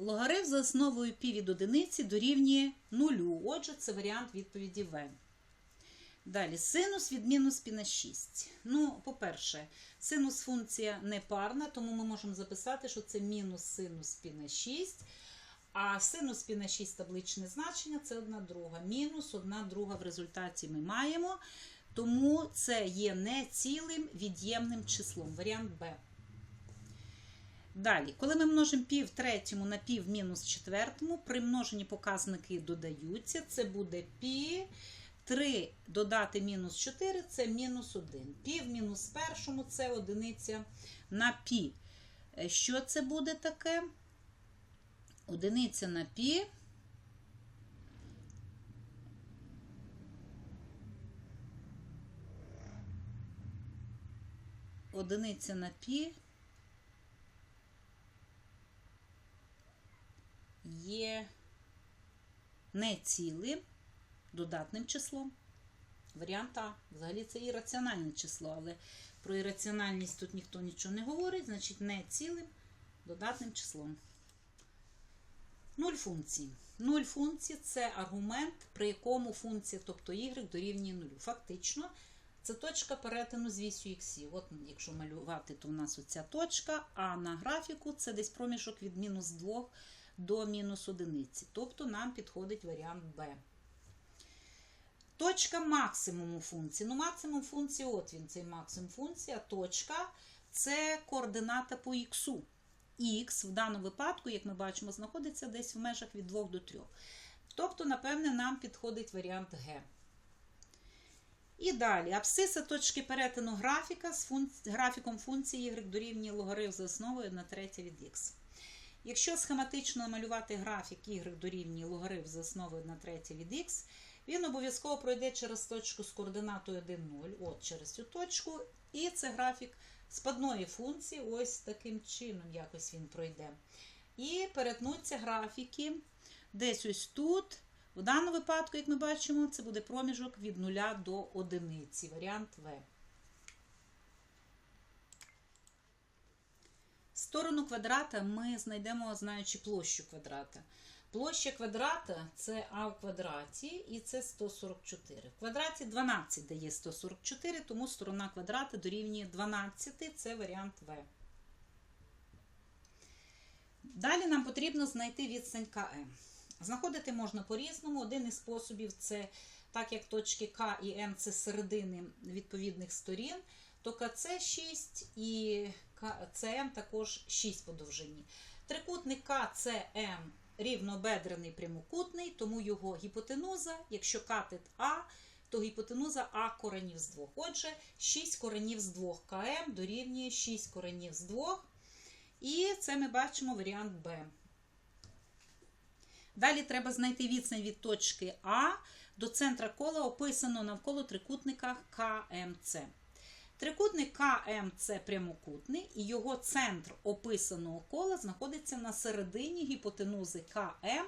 Логарифм за основою пі від одиниці дорівнює нулю. Отже, це варіант відповіді В. Далі, синус від мінус пі на 6. Ну, по-перше, синус функція не парна, тому ми можемо записати, що це мінус синус пі на 6. А синус пі на 6 табличне значення це одна друга. Мінус одна друга в результаті ми маємо. Тому це є не цілим від'ємним числом. Варіант Б. Далі, коли ми множимо пів третьому на пів мінус четвертому, при множенні показники додаються. Це буде пі. 3 додати мінус 4 це мінус 1. Пів мінус першому це одиниця на пі. Е, Що це буде таке? Одиниця на пі. Одиниця на пі є не цілим додатним числом. Варіант А. Взагалі це ірраціональне число, але про ірраціональність тут ніхто нічого не говорить, значить не цілим додатним числом. Нуль функцій. Нуль функцій це аргумент, при якому функція, тобто y, дорівнює нулю. Фактично, це точка перетину з вісю х. От, якщо малювати, то у нас оця точка, а на графіку це десь проміжок від мінус 2 до мінус 1. Тобто нам підходить варіант Б. Точка максимуму функції. Ну, максимум функції, от він, цей максимум функції, а точка це координата по х. Х в даному випадку, як ми бачимо, знаходиться десь в межах від 2 до 3. Тобто, напевне, нам підходить варіант Г. І далі, абсциса точки перетину графіка з функці... графіком функції y дорівнює логарифм за основою на третє від х. Якщо схематично намалювати графік y дорівнює логарифм за основою на третє від х, він обов'язково пройде через точку з координатою 1, 0, от через цю точку. І це графік спадної функції, ось таким чином якось він пройде. І перетнуться графіки десь ось тут. В даному випадку, як ми бачимо, це буде проміжок від 0 до 1. Варіант В. Сторону квадрата ми знайдемо, знаючи площу квадрата. Площа квадрата це а в квадраті, і це 144. В квадраті 12 дає 144, тому сторона квадрата дорівнює 12, це варіант В. Далі нам потрібно знайти відстань КМ. Знаходити можна по-різному. Один із способів це, так як точки К і М це середини відповідних сторін, то КЦ 6 і КЦМ також 6 по довжині. Трикутник КЦМ рівнобедрений прямокутний, тому його гіпотенуза, якщо катет А, то гіпотенуза А коренів з 2. Отже, 6 коренів з 2 КМ дорівнює 6 коренів з 2. І це ми бачимо варіант Б. Далі треба знайти відстань від точки А до центра кола, описано навколо трикутника КМЦ. Трикутник КМЦ прямокутний, і його центр описаного кола знаходиться на середині гіпотенузи КМ.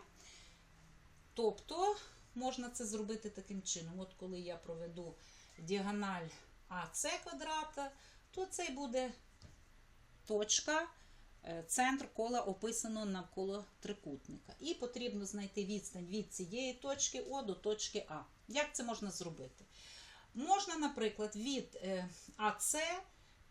Тобто, можна це зробити таким чином. От коли я проведу діагональ АС квадрата, то це буде точка, е, центр кола описано навколо трикутника. І потрібно знайти відстань від цієї точки О до точки А. Як це можна зробити? Можна, наприклад, від АС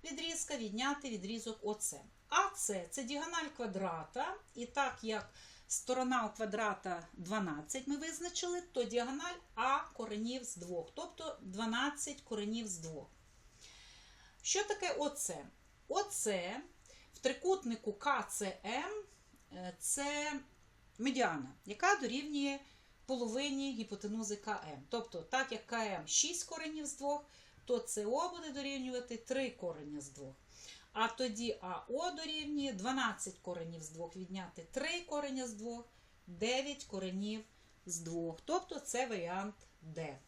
відрізка відняти відрізок ОС. АС це діагональ квадрата, і так як сторона у квадрата 12 ми визначили, то діагональ А коренів з 2, тобто 12 коренів з 2. Що таке ОС? ОС в трикутнику КЦМ це медіана, яка дорівнює половині гіпотенузи КМ. Тобто, так як КМ 6 коренів з 2, то СО буде дорівнювати 3 корення з 2. А тоді АО дорівнює 12 коренів з 2 відняти 3 корення з 2, 9 коренів з 2. Тобто це варіант Д.